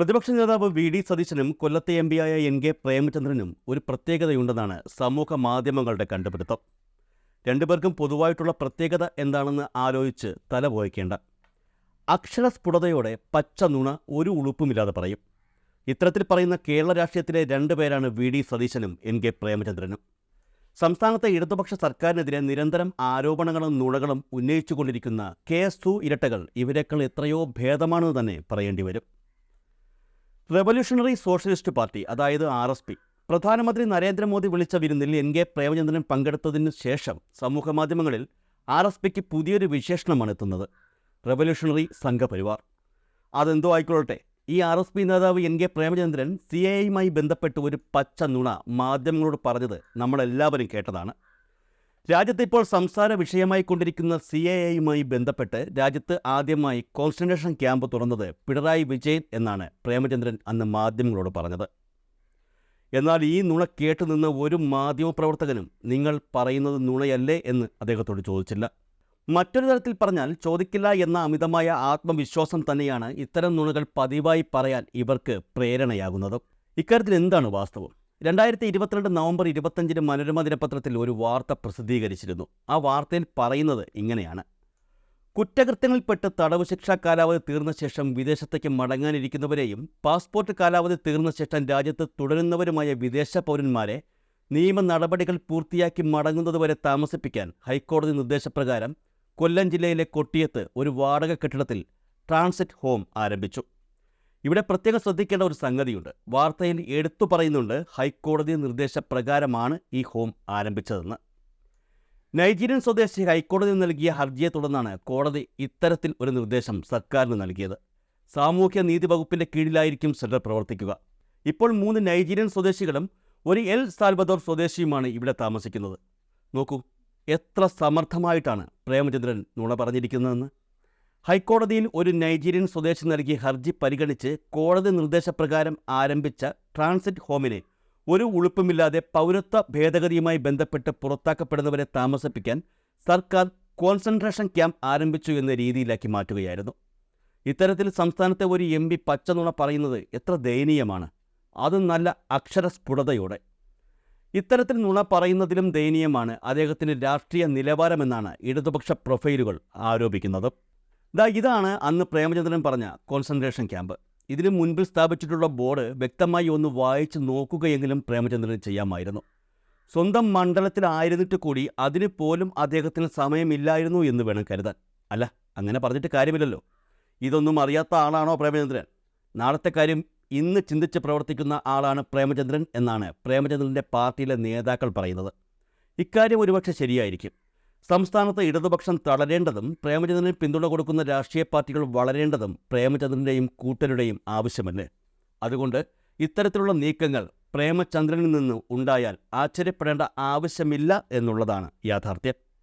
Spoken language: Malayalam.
പ്രതിപക്ഷ നേതാവ് വി ഡി സതീശനും കൊല്ലത്തെ എം പിയായ എൻ കെ പ്രേമചന്ദ്രനും ഒരു പ്രത്യേകതയുണ്ടെന്നാണ് സമൂഹ മാധ്യമങ്ങളുടെ കണ്ടുപിടുത്തം. രണ്ടുപേർക്കും പൊതുവായിട്ടുള്ള പ്രത്യേകത എന്താണെന്ന് ആലോചിച്ച് തല പോയിക്കേണ്ട. അക്ഷരസ്ഫുടതയോടെ പച്ച നുണ ഒരു ഉളുപ്പുമില്ലാതെ പറയും. ഇത്തരത്തിൽ പറയുന്ന കേരള രാഷ്ട്രീയത്തിലെ രണ്ടുപേരാണ് വി ഡി സതീശനും എൻ കെ പ്രേമചന്ദ്രനും. സംസ്ഥാനത്തെ ഇടതുപക്ഷ സർക്കാരിനെതിരെ നിരന്തരം ആരോപണങ്ങളും നുണകളും ഉന്നയിച്ചുകൊണ്ടിരിക്കുന്ന കെ എസ് ഇരട്ടകൾ ഇവരെക്കാൾ എത്രയോ ഭേദമാണെന്ന് തന്നെ പറയേണ്ടി വരും. റവല്യൂഷണറി സോഷ്യലിസ്റ്റ് പാർട്ടി അതായത് ആർ എസ് പി പ്രധാനമന്ത്രി നരേന്ദ്രമോദി വിളിച്ച വിരുന്നിൽ എൻ കെ പ്രേമചന്ദ്രൻ പങ്കെടുത്തതിന് ശേഷം സമൂഹമാധ്യമങ്ങളിൽ ആർ എസ് പിക്ക് പുതിയൊരു വിശേഷണമാണ് എത്തുന്നത്. റെവല്യൂഷണറി സംഘപരിവാർ. അതെന്തോ ആയിക്കൊള്ളട്ടെ. ഈ ആർ എസ് പി നേതാവ് N K Premachandran C A ഐയുമായി ബന്ധപ്പെട്ട് ഒരു പച്ച നുണ മാധ്യമങ്ങളോട് പറഞ്ഞത് നമ്മളെല്ലാവരും കേട്ടതാണ്. രാജ്യത്ത് ഇപ്പോൾ സംസാര വിഷയമായി കൊണ്ടിരിക്കുന്ന സി എ ഐയുമായി ബന്ധപ്പെട്ട് രാജ്യത്ത് ആദ്യമായി കോൺസെൻട്രേഷൻ ക്യാമ്പ് തുറന്നത് പിണറായി വിജയൻ എന്നാണ് പ്രേമചന്ദ്രൻ അന്ന് മാധ്യമങ്ങളോട് പറഞ്ഞത്. എന്നാൽ ഈ നുണ കേട്ടുനിന്ന ഒരു മാധ്യമപ്രവർത്തകനും നിങ്ങൾ പറയുന്നത് നുണയല്ലേ എന്ന് അദ്ദേഹത്തോട് ചോദിച്ചില്ല. മറ്റൊരു തരത്തിൽ പറഞ്ഞാൽ ചോദിക്കില്ല എന്ന അമിതമായ ആത്മവിശ്വാസം തന്നെയാണ് ഇത്തരം നുണകൾ പതിവായി പറയാൻ ഇവർക്ക് പ്രേരണയാകുന്നത്. ഇക്കാര്യത്തിൽ എന്താണ് വാസ്തവം? രണ്ടായിരത്തി ഇരുപത്തിരണ്ട് നവംബർ ഇരുപത്തഞ്ചിന് മനോരമ ദിനപത്രത്തിൽ ഒരു വാർത്ത പ്രസിദ്ധീകരിച്ചിരുന്നു. ആ വാർത്തയിൽ പറയുന്നത് ഇങ്ങനെയാണ്. കുറ്റകൃത്യങ്ങളിൽപ്പെട്ട് തടവ് ശിക്ഷാ കാലാവധി തീർന്ന ശേഷം വിദേശത്തേക്ക് മടങ്ങാനിരിക്കുന്നവരെയും പാസ്പോർട്ട് കാലാവധി തീർന്ന ശേഷം രാജ്യത്ത് തുടരുന്നവരുമായ വിദേശ പൗരന്മാരെ നിയമ നടപടികൾ പൂർത്തിയാക്കി മടങ്ങുന്നതുവരെ താമസിപ്പിക്കാൻ ഹൈക്കോടതി നിർദ്ദേശപ്രകാരം കൊല്ലം ജില്ലയിലെ കൊട്ടിയത്ത് ഒരു വാടക കെട്ടിടത്തിൽ ട്രാൻസിറ്റ് ഹോം ആരംഭിച്ചു. ഇവിടെ പ്രത്യേകം ശ്രദ്ധിക്കേണ്ട ഒരു സംഗതിയുണ്ട്. വാർത്തയിൽ എടുത്തു പറയുന്നുണ്ട് ഹൈക്കോടതി നിർദ്ദേശപ്രകാരമാണ് ഈ ഹോം ആരംഭിച്ചതെന്ന്. നൈജീരിയൻ സ്വദേശി ഹൈക്കോടതി നൽകിയ ഹർജിയെ തുടർന്നാണ് കോടതി ഇത്തരത്തിൽ ഒരു നിർദ്ദേശം സർക്കാരിന് നൽകിയത്. സാമൂഹ്യ നീതി വകുപ്പിന്റെ കീഴിലായിരിക്കും സെന്റർ പ്രവർത്തിക്കുക. ഇപ്പോൾ മൂന്ന് നൈജീരിയൻ സ്വദേശികളും ഒരു എൽ സാൽവദോർ സ്വദേശിയുമാണ് ഇവിടെ താമസിക്കുന്നത്. നോക്കൂ എത്ര സമർത്ഥമായിട്ടാണ് പ്രേമചന്ദ്രൻ നുണ പറഞ്ഞിരിക്കുന്നതെന്ന്. ഹൈക്കോടതിയിൽ ഒരു നൈജീരിയൻ സ്വദേശി നൽകിയ ഹർജി പരിഗണിച്ച് കോടതി നിർദ്ദേശപ്രകാരം ആരംഭിച്ച ട്രാൻസിറ്റ് ഹോമിനെ ഒരു ഉളുപ്പുമില്ലാതെ പൗരത്വ ഭേദഗതിയുമായി ബന്ധപ്പെട്ട് പുറത്താക്കപ്പെടുന്നവരെ താമസിപ്പിക്കാൻ സർക്കാർ കോൺസെൻട്രേഷൻ ക്യാമ്പ് ആരംഭിച്ചു എന്ന രീതിയിലാക്കി മാറ്റുകയായിരുന്നു. ഇത്തരത്തിൽ സംസ്ഥാനത്തെ ഒരു എം പി പച്ചനുണ പറയുന്നത് എത്ര ദയനീയമാണ്. അത് നല്ല അക്ഷരസ്ഫുടതയോടെ. ഇത്തരത്തിൽ നുണ പറയുന്നതിലും ദയനീയമാണ് അദ്ദേഹത്തിന്റെ രാഷ്ട്രീയ നിലവാരമെന്നാണ് ഇടതുപക്ഷ പ്രൊഫൈലുകൾ ആരോപിക്കുന്നത്. ദാ ഇതാണ് അന്ന് പ്രേമചന്ദ്രൻ പറഞ്ഞ കോൺസെൻട്രേഷൻ ക്യാമ്പ് ഇതിനു മുൻപിൽ സ്ഥാപിച്ചിട്ടുള്ള ബോർഡ് വ്യക്തമായി ഒന്ന് വായിച്ച് നോക്കുകയെങ്കിലും പ്രേമചന്ദ്രൻ ചെയ്യാമായിരുന്നു. സ്വന്തം മണ്ഡലത്തിലായിരുന്നിട്ട് കൂടി അതിന് പോലും അദ്ദേഹത്തിന് സമയമില്ലായിരുന്നു എന്ന് വേണം കരുതാൻ. അല്ല അങ്ങനെ പറഞ്ഞിട്ട് കാര്യമില്ലല്ലോ. ഇതൊന്നും അറിയാത്ത ആളാണോ പ്രേമചന്ദ്രൻ? നാളത്തെ കാര്യം ഇന്ന് ചിന്തിച്ച് പ്രവർത്തിക്കുന്ന ആളാണ് പ്രേമചന്ദ്രൻ എന്നാണ് പ്രേമചന്ദ്രന്റെ പാർട്ടിയിലെ നേതാക്കൾ പറയുന്നത്. ഇക്കാര്യം ഒരുപക്ഷെ ശരിയായിരിക്കും. സംസ്ഥാനത്ത് ഇടതുപക്ഷം തളരേണ്ടതും പ്രേമചന്ദ്രന് പിന്തുണ കൊടുക്കുന്ന രാഷ്ട്രീയ പാർട്ടികൾ വളരേണ്ടതും പ്രേമചന്ദ്രന്റെയും കൂട്ടരുടെയും ആവശ്യമല്ലേ? അതുകൊണ്ട് ഇത്തരത്തിലുള്ള നീക്കങ്ങൾ പ്രേമചന്ദ്രനിൽ നിന്ന് ഉണ്ടായാൽ ആശ്ചര്യപ്പെടേണ്ട ആവശ്യമില്ല എന്നുള്ളതാണ് യാഥാർത്ഥ്യം.